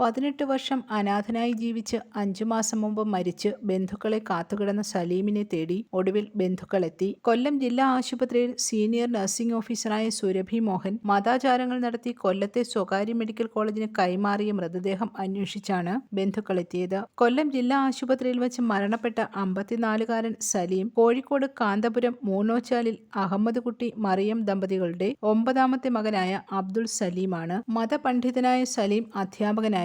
പതിനെട്ട് വർഷം അനാഥനായി ജീവിച്ച് അഞ്ചു മാസം മുമ്പ് മരിച്ച് ബന്ധുക്കളെ കാത്തുകിടന്ന സലീമിനെ തേടി ഒടുവിൽ ബന്ധുക്കളെത്തി. കൊല്ലം ജില്ലാ ആശുപത്രിയിൽ സീനിയർ നഴ്സിംഗ് ഓഫീസറായ സുരഭി മോഹൻ മതാചാരങ്ങൾ നടത്തി കൊല്ലത്തെ സ്വകാര്യ മെഡിക്കൽ കോളേജിന് കൈമാറിയ മൃതദേഹം അന്വേഷിച്ചാണ് ബന്ധുക്കളെത്തിയത്. കൊല്ലം ജില്ലാ ആശുപത്രിയിൽ വെച്ച് മരണപ്പെട്ട അമ്പത്തിനാലുകാരൻ സലീം കോഴിക്കോട് കാന്തപുരം മൂന്നോച്ചാലിൽ അഹമ്മദ് കുട്ടി മറിയം ദമ്പതികളുടെ ഒമ്പതാമത്തെ മകനായ അബ്ദുൾ സലീമാണ്. മതപണ്ഡിതനായ സലീം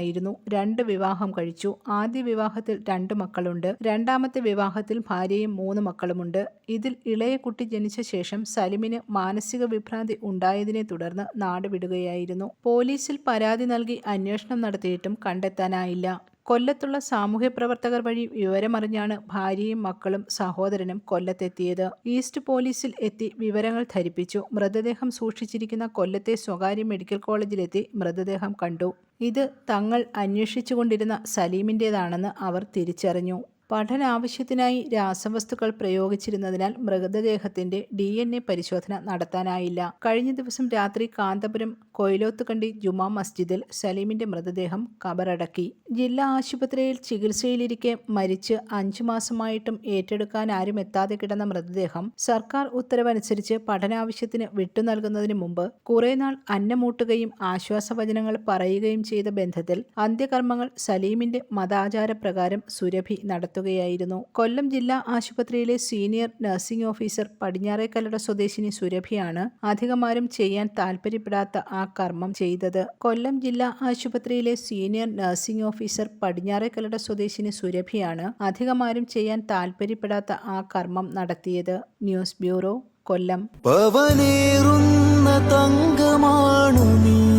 അധ്യാപകനായിരുന്നു രണ്ട് വിവാഹം കഴിച്ചു. ആദ്യ വിവാഹത്തിൽ രണ്ട് മക്കളുണ്ട്. രണ്ടാമത്തെ വിവാഹത്തിൽ ഭാര്യയും മൂന്ന് മക്കളുമുണ്ട്. ഇതിൽ ഇളയ കുട്ടി ജനിച്ച ശേഷം സലിമിന് മാനസിക വിഭ്രാന്തി ഉണ്ടായതിനെ തുടർന്ന് നാടുവിടുകയായിരുന്നു പോലീസിൽ പരാതി നൽകി അന്വേഷണം നടത്തിയിട്ടും കണ്ടെത്താനായില്ല. കൊല്ലത്തുള്ള സാമൂഹ്യ പ്രവർത്തകർ വഴി വിവരമറിഞ്ഞാണ് ഭാര്യയും മക്കളും സഹോദരനും കൊല്ലത്തെത്തിയത്. ഈസ്റ്റ് പോലീസിൽ എത്തി വിവരങ്ങൾ ധരിപ്പിച്ചു. മൃതദേഹം സൂക്ഷിച്ചിരിക്കുന്ന കൊല്ലത്തെ സ്വകാര്യ മെഡിക്കൽ കോളേജിലെത്തി മൃതദേഹം കണ്ടു. ഇത് തങ്ങൾ അന്വേഷിച്ചുകൊണ്ടിരുന്ന സലീമിന്റേതാണെന്ന് അവർ തിരിച്ചറിഞ്ഞു. പഠനാവശ്യത്തിനായി രാസവസ്തുക്കൾ പ്രയോഗിച്ചിരുന്നതിനാൽ മൃതദേഹത്തിന്റെ ഡി എൻ എ പരിശോധന നടത്താനായില്ല. കഴിഞ്ഞ ദിവസം രാത്രി കാന്തപുരം കൊയിലോത്തുകണ്ടി ജുമാ മസ്ജിദിൽ സലീമിന്റെ മൃതദേഹം കബറടക്കി. ജില്ലാ ആശുപത്രിയിൽ ചികിത്സയിലിരിക്കെ മരിച്ച് അഞ്ചു മാസമായിട്ടും ഏറ്റെടുക്കാൻ ആരും എത്താതെ കിടന്ന മൃതദേഹം സർക്കാർ ഉത്തരവനുസരിച്ച് പഠനാവശ്യത്തിന് വിട്ടു നൽകുന്നതിന് മുമ്പ് കുറേനാൾ അന്നമൂട്ടുകയും ആശ്വാസവചനങ്ങൾ പറയുകയും ചെയ്ത ബന്ധത്തിൽ അന്ത്യകർമ്മങ്ങൾ സലീമിന്റെ മതാചാരപ്രകാരം സുരഭി നടത്തുകയായിരുന്നു കൊല്ലം ജില്ലാ ആശുപത്രിയിലെ സീനിയർ നഴ്സിംഗ് ഓഫീസർ പടിഞ്ഞാറേക്കല്ലട സ്വദേശിനി സുരഭിയാണ് അധികമാരും ചെയ്യാൻ താല്പര്യപ്പെടാത്ത ആ കർമ്മം ചെയ്തത്. കൊല്ലം ജില്ലാ ആശുപത്രിയിലെ സീനിയർ നഴ്സിംഗ് ഓഫീസർ പടിഞ്ഞാറേക്കല്ലട സ്വദേശിനി സുരഭിയാണ് അധികമാരും ചെയ്യാൻ താല്പര്യപ്പെടാത്ത ആ കർമ്മം നടത്തിയത്. ന്യൂസ് ബ്യൂറോ കൊല്ലം. പവനേറുന്ന തങ്കമാണു നീ.